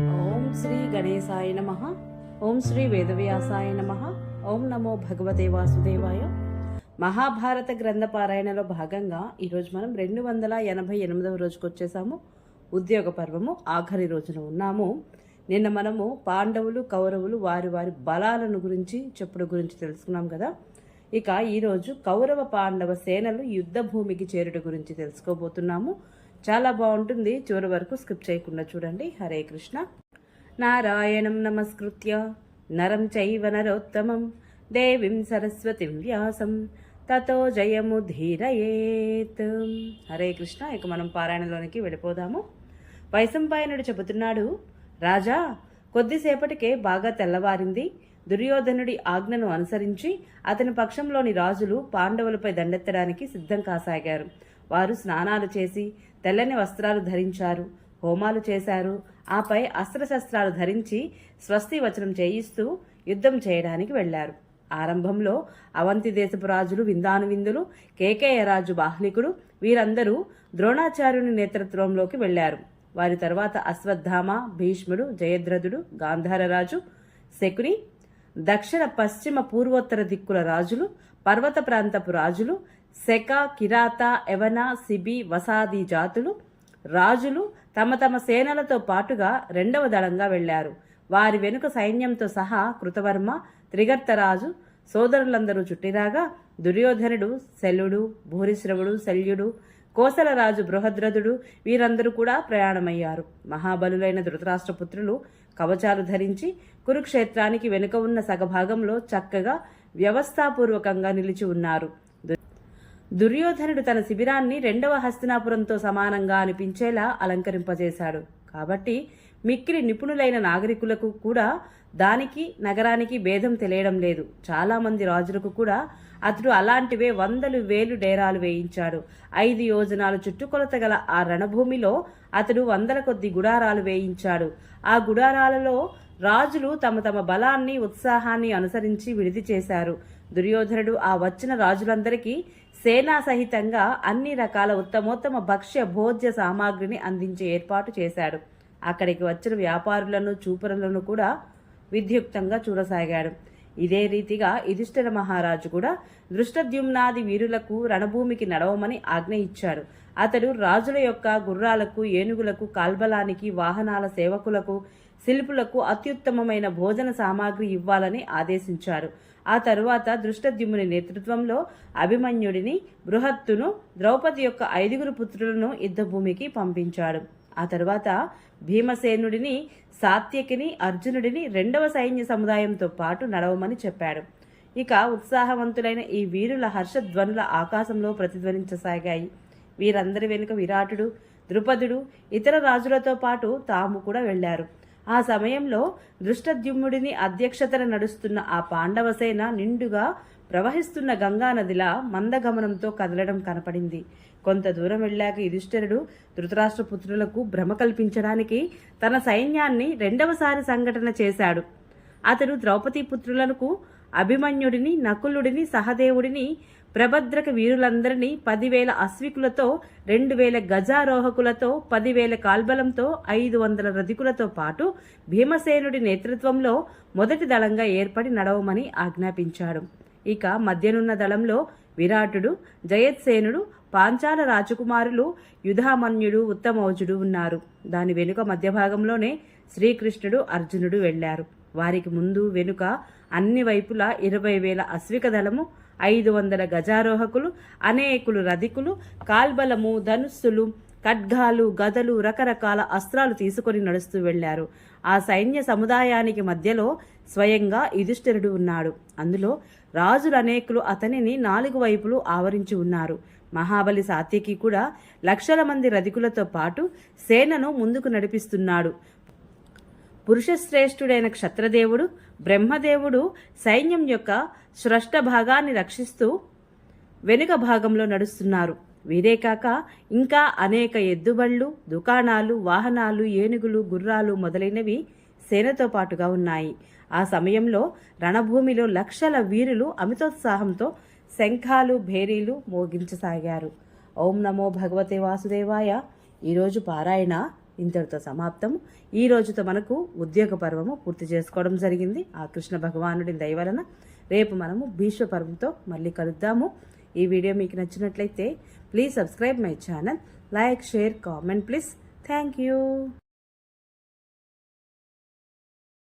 ఓం శ్రీ గణేశాయ నమ. ఓం శ్రీ వేదవ్యాసాయ నమ. ఓం నమో భగవతే వాసుదేవాయ. మహాభారత గ్రంథ పారాయణలో భాగంగా ఈరోజు మనం రెండు వందల ఎనభై ఎనిమిదవ రోజుకు వచ్చేసాము. ఉద్యోగ పర్వము ఆఖరి రోజున ఉన్నాము. నిన్న మనము పాండవులు కౌరవులు వారి వారి బలాలను గురించి చెప్పుడు గురించి తెలుసుకున్నాం కదా. ఇక ఈరోజు కౌరవ పాండవ సేనలు యుద్ధ భూమికి చేరుట గురించి తెలుసుకోబోతున్నాము. చాలా బాగుంటుంది. చివరి వరకు స్కిప్ చేయకుండా చూడండి. హరే కృష్ణ. నారాయణం నమస్కృత్య. నరం చైవ నరోత్తమం. దేవీం సరస్వతిం వ్యాసం. తతో జయము ధీరయేత్. హరే కృష్ణ. ఇక మనం పారాయణలోనికి వెళ్ళిపోదాము. వైశంపాయనుడు చెబుతున్నాడు రాజా కొద్దిసేపటికే బాగా తెల్లవారింది. దుర్యోధనుడి ఆజ్ఞను అనుసరించి అతని పక్షంలోని రాజులు పాండవులపై దండెత్తడానికి సిద్ధం కాసాగారు. వారు స్నానాలు చేసి తెల్లని వస్త్రాలు ధరించారు. హోమాలు చేశారు. ఆపై అస్త్రశస్త్రాలు ధరించి స్వస్తి వచనం చేయిస్తూ యుద్ధం చేయడానికి వెళ్ళారు ఆరంభంలో అవంతి దేశపు రాజులు విందాను విందులు కేకేయ రాజు బాహ్లికుడు వీరందరూ ద్రోణాచార్యుని నేతృత్వంలోకి వెళ్ళారు వారి తర్వాత అశ్వత్థామ భీష్ముడు జయద్రథుడు గాంధారరాజు శకుని దక్షిణ పశ్చిమ పూర్వోత్తర దిక్కుల రాజులు పర్వత ప్రాంతపు రాజులు శక కిరాత యవన సిబి వసాది జాతులు రాజులు తమ తమ సేనలతో పాటుగా రెండవ దళంగా వెళ్ళారు. వారి వెనుక సైన్యంతో సహా కృతవర్మ త్రిగర్తరాజు సోదరులందరూ చుట్టిరాగా దుర్యోధనుడు శల్యుడు భూరిశ్రవుడు శల్యుడు కోసలరాజు బృహద్రథుడు వీరందరూ కూడా ప్రయాణమయ్యారు. మహాబలులైన ధృతరాష్ట్రపుత్రులు కవచాలు ధరించి కురుక్షేత్రానికి వెనుక ఉన్న సగభాగంలో చక్కగా వ్యవస్థాపూర్వకంగా నిలిచి ఉన్నారు. దుర్యోధనుడు తన శిబిరాన్ని రెండవ హస్తినాపురంతో సమానంగా అనిపించేలా అలంకరింపజేశాడు. కాబట్టి మిక్కిలి నిపుణులైన నాగరికులకు కూడా దానికి నగరానికి భేదం తెలియడం లేదు. చాలామంది రాజులకు కూడా అతడు అలాంటివే వందలు వేలు డేరాలు వేయించాడు. ఐదు యోజనాలు చుట్టుకొలత గల ఆ రణభూమిలో అతడు వందల కొద్ది గుడారాలు వేయించాడు. ఆ గుడారాలలో రాజులు తమ తమ బలాన్ని ఉత్సాహాన్ని అనుసరించి విడిది చేశారు. దుర్యోధనుడు ఆ వచ్చిన రాజులందరికీ సేనా సహితంగా అన్ని రకాల ఉత్తమోత్తమ భక్ష్య భోజ్య సామాగ్రిని అందించే ఏర్పాటు చేశాడు. అక్కడికి వచ్చిన వ్యాపారులను చూపరులను కూడా విధ్యుక్తంగా చూడసాగాడు. ఇదే రీతిగా యుధిష్ఠిర మహారాజు కూడా దృష్టద్యుమ్నాది వీరులకు రణభూమికి నడవమని ఆజ్ఞ ఇచ్చాడు అతడు రాజుల యొక్క గుర్రాలకు ఏనుగులకు కాల్బలానికి వాహనాల సేవకులకు శిల్పులకు అత్యుత్తమమైన భోజన సామాగ్రి ఇవ్వాలని ఆదేశించారు. ఆ తరువాత దృష్టద్యుమ్నుని నేతృత్వంలో అభిమన్యుడిని బృహత్తును ద్రౌపది యొక్క ఐదుగురు పుత్రులను యుద్ధభూమికి పంపించాడు. ఆ తరువాత భీమసేనుడిని సాత్యకిని అర్జునుడిని రెండవ సైన్య సముదాయంతో పాటు నడవమని చెప్పాడు. ఇక ఉత్సాహవంతులైన ఈ వీరుల హర్షధ్వనుల ఆకాశంలో ప్రతిధ్వనించసాగాయి. వీరందరి వెనుక విరాటుడు ద్రుపదుడు ఇతర రాజులతో పాటు తాము కూడా వెళ్ళారు ఆ సమయంలో దృష్టద్యుమ్నుడిని అధ్యక్షతన నడుస్తున్న ఆ పాండవసేన నిండుగా ప్రవహిస్తున్న గంగానదిలా మందగమనంతో కదలడం కనపడింది. కొంత దూరం వెళ్ళాక యుధిష్ఠిరుడు ధృతరాష్ట్రపుత్రులకు భ్రమ కల్పించడానికి తన సైన్యాన్ని రెండవసారి సంఘటన చేశాడు. అతడు ద్రౌపది పుత్రులకు అభిమన్యుడిని నకులుడిని సహదేవుడిని ప్రభద్రక వీరులందరినీ పదివేల అశ్వికులతో రెండు వేల గజారోహకులతో పదివేల కాల్బలంతో ఐదు వందల రధికులతో పాటు భీమసేనుడి నేతృత్వంలో మొదటి దళంగా ఏర్పడి నడవమని ఆజ్ఞాపించాడు ఇక మధ్యనున్న దళంలో విరాటుడు జయత్సేనుడు పాంచాల రాజకుమారులు యుధామన్యుడు ఉత్తమౌజుడు ఉన్నారు. దాని వెనుక మధ్య భాగంలోనే శ్రీకృష్ణుడు అర్జునుడు వెళ్ళారు. వారికి ముందు వెనుక అన్ని వైపులా ఇరవై వేల అశ్విక దళము ఐదు వందల గజారోహకులు అనేకులు రధికులు కాల్బలము ధనుస్సులు ఖడ్గాలు గదలు రకరకాల అస్త్రాలు తీసుకొని నడుస్తూ వెళ్ళారు ఆ సైన్య సముదాయానికి మధ్యలో స్వయంగా యుధిష్ఠిరుడు ఉన్నాడు. అందులో రాజులు అనేకులు అతనిని నాలుగు వైపులు ఆవరించి ఉన్నారు. మహాబలి సాత్యకి కూడా లక్షల మంది రధికులతో పాటు సేనను ముందుకు నడిపిస్తున్నాడు. పురుషశ్రేష్ఠుడైన క్షత్రదేవుడు బ్రహ్మదేవుడు సైన్యం యొక్క స్రష్ట భాగాన్ని రక్షిస్తూ వెనుక భాగంలో నడుస్తున్నారు. వీరే కాక ఇంకా అనేక ఎద్దుబళ్ళు దుకాణాలు వాహనాలు ఏనుగులు గుర్రాలు మొదలైనవి సేనతో పాటుగా ఉన్నాయి. ఆ సమయంలో రణభూమిలో లక్షల వీరులు అమితోత్సాహంతో శంఖాలు భేరీలు మోగించసాగారు. ఓం నమో భగవతే వాసుదేవాయ. ఈరోజు పారాయణ ఇంతటితో సమాప్తం. ఈ రోజుతో మనకు ఉద్యోగ పర్వము పూర్తి చేసుకోవడం జరిగింది. ఆ కృష్ణ భగవానుడి దయవలన రేపు మనము భీష్మ పర్వంతో మళ్ళీ కలుద్దాము. ఈ వీడియో మీకు నచ్చినట్లయితే please subscribe my channel like share comment please thank you